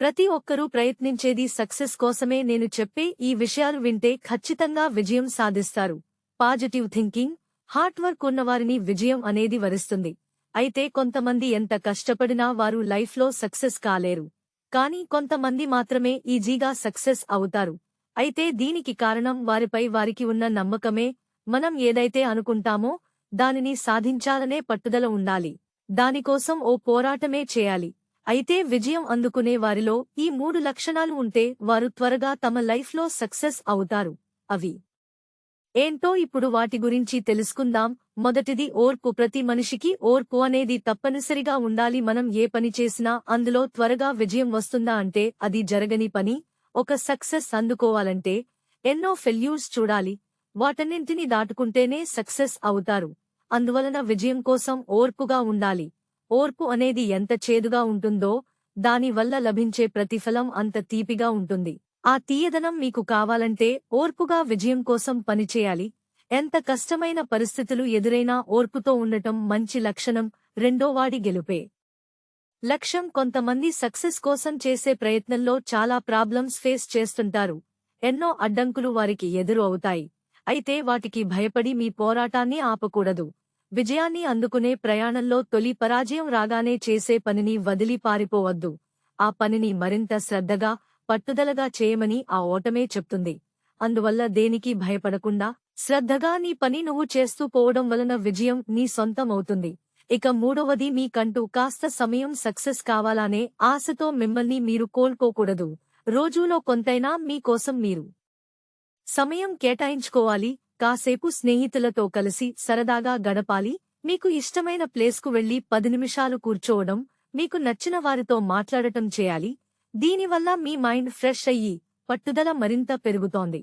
ప్రతి ఒక్కరూ ప్రయత్నించేది సక్సెస్ కోసమే నేను చెప్పే ఈ విషయాలు వింటే ఖచ్చితంగా విజయం సాధిస్తారు. పాజిటివ్ థింకింగ్ హార్డ్ వర్క్ ఉన్నవారిని విజయం అనేది వరిస్తుంది. అయితే కొంతమంది ఎంత కష్టపడినా వారు లైఫ్లో సక్సెస్ కాలేరు. కానీ కొంతమంది మాత్రమే ఈజీగా సక్సెస్ అవుతారు. అయితే దీనికి కారణం వారిపై వారికి ఉన్న నమ్మకమే. మనం ఏదైతే అనుకుంటామో దానిని సాధించాలనే పట్టుదల ఉండాలి. దానికోసం ఓ పోరాటమే చేయాలి. అయితే విజయం అందుకునే వారిలో ఈ మూడు లక్షణాలు ఉంటే వారు త్వరగా తమ లైఫ్లో సక్సెస్ అవుతారు. అవి ఏంటో ఇప్పుడు వాటి గురించి తెలుసుకుందాం. మొదటిది ఓర్పు. ప్రతి మనిషికి ఓర్పు అనేది తప్పనిసరిగా ఉండాలి. మనం ఏ పని చేసినా అందులో త్వరగా విజయం వస్తుందా అంటే అది జరగని పని. ఒక సక్సెస్ అందుకోవాలంటే ఎన్నో ఫెల్యూర్స్ చూడాలి. వాటన్నింటినీ దాటుకుంటేనే సక్సెస్ అవుతారు. అందువలన విజయం కోసం ఓర్పుగా ఉండాలి. ఓర్పు అనేది ఎంత చేదుగా ఉంటుందో దానివల్ల లభించే ప్రతిఫలం అంత తీపిగా ఉంటుంది. ఆ తీయదనం మీకు కావాలంటే ఓర్పుగా విజయం కోసం పనిచేయాలి. ఎంత కష్టమైన పరిస్థితులు ఎదురైనా ఓర్పుతో ఉండటం మంచి లక్షణం రెండోవాడి గెలుపే. లక్ష్యం కొంతమంది సక్సెస్ కోసం చేసే ప్రయత్నంలో చాలా ప్రాబ్లమ్స్ ఫేస్ చేస్తుంటారు. ఎన్నో అడ్డంకులు వారికి ఎదురు అవుతాయి అయితే వాటికి భయపడి మీ పోరాటాన్ని ఆపకూడదు. విజయాన్ని అందుకునే ప్రయాణంలో తొలి పరాజయం రాగానే చేసే పనిని వదిలి పారిపోవద్దు. ఆ పనిని మరింత శ్రద్ధగా పట్టుదలగా చేయమని ఆ ఓటమే చెప్తుంది. అందువల్ల దేనికి భయపడకుండా శ్రద్ధగా నీ పని నువ్వు చేస్తూ పోవడం వలన విజయం నీ సొంతమవుతుంది. ఇక మూడవది మీకంటూ కాస్త సమయం సక్సెస్ కావాలనే ఆశతో మిమ్మల్ని మీరు కోల్పోకూడదు. రోజులో కొంతైనా మీకోసం మీరు సమయం కేటాయించుకోవాలి కాసేపు స్నేహితులతో కలిసి సరదాగా గడపాలి. మీకు ఇష్టమైన ప్లేస్కు వెళ్ళి పది నిమిషాలు కూర్చోవడం మీకు నచ్చిన వారితో మాట్లాడటం చేయాలి. దీనివల్ల మీ మైండ్ ఫ్రెష్ అయ్యి పట్టుదల మరింత పెరుగుతోంది.